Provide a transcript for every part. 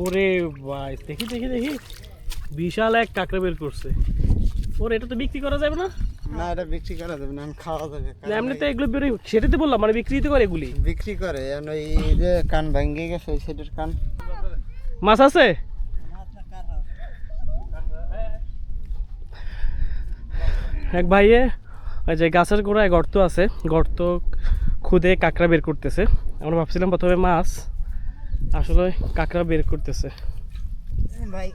ওরে ভাই দেখি দেখি দেখি। বিশাল এক কাঁকড়া বের করছে। ওর এটা তো বিক্রি করা যাবে না? না এটা বিক্রি করা যাবে না খাওয়া যাবে না, এমনিতে এগুলো বেরোয়। সেটাই তো বললাম মানে বিক্রি তো করে এগুলি। বিক্রি করে এই যে কান ভেঙে গেছে ওই সাইডের কান। মাছ আছে? এক ভাইয়ে ওই যে গাছের গোড়ায় গর্ত আছে। গর্ত খুদে কাঁকড়া বের করতেছে। আমরা ভাবছিলাম প্রথমে মাছ। আসলে কাঁকড়া বের করতেছে। ভাই।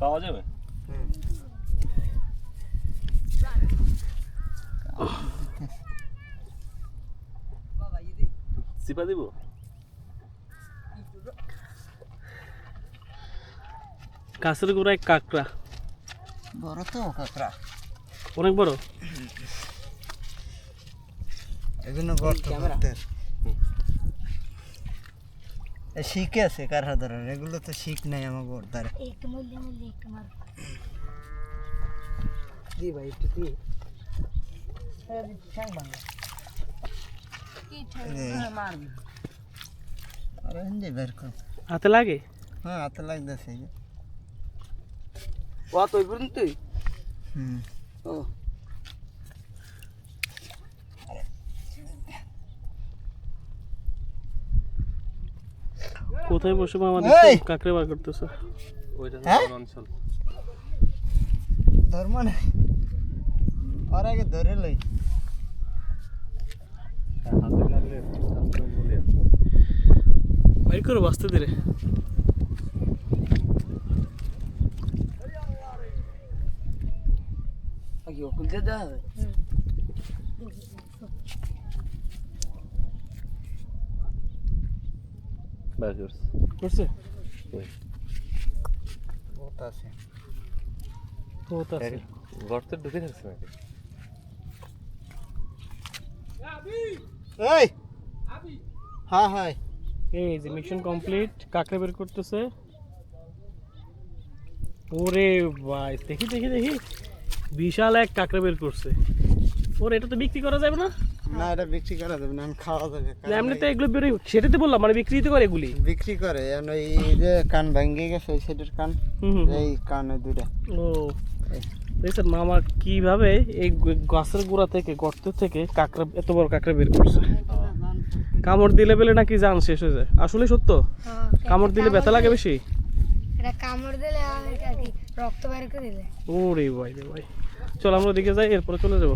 পাওয়া যাবে? চিপা দিব? গাছের গোড়ায় কাঁকড়া। বড় তো কাঁকড়া। অনেক বড়? এজন্য গর্ত শিখে আছে কারা ধরার এগুলো তো শিখ নাই আমার গোরদারে দি ভাই একটু দি আরে হিন্দি বের কর হাতে লাগে হ্যাঁ হাতে লাগতেছে ও তুই বলুন তুই হুম ও কোথায় বসে আমাদের এই! কাঁকড়া বার করতেছে? ওইটা হ্যাঁ? অঞ্চল। ধর্ম নাই। আর আগে ধরে লই। বাইর করো বাঁচতে দিলে কি ওকুল দিয়ে দেওয়া হবে? ব্যাস করছে করছে বহুত আছে বহুত আছে গর্তে ঢুকে থাকছে নাকি এই হ্যাঁ হ্যাঁ এই যে মিশন কমপ্লিট কাঁকড়া বের করতেছে। ওরে ভাই দেখি দেখি দেখি। বিশাল এক কাঁকড়া বের করছে। ওর এটা তো বিক্রি করা যাবে না? না এটা বিক্রি করা যাবে না এখন খাওয়া যাবে না, এমনিতে এগুলো বেরোয় সেটাই তো বললাম মানে বিক্রি তো করে এগুলি। বিক্রি করে এখন এই যে কান ভেঙে গেছে ওই সাইডের কান। এই কানে দুইটা। ও দেখছেন মামা কীভাবে এই গাছের গোড়া থেকে গর্ত থেকে কাঁকড়া এত বড় কাঁকড়া বের করছে। কামড় দিলে বেলে নাকি জান শেষ হয়ে যায়। আসলে সত্য? কামড় দিলে ব্যথা লাগে বেশি? এটা কামড় দিলে রক্ত বের করে দিলে? ওরে ভাই রে ভাই। চল আমরা ওদিকে যাই এরপরে চলে যাব।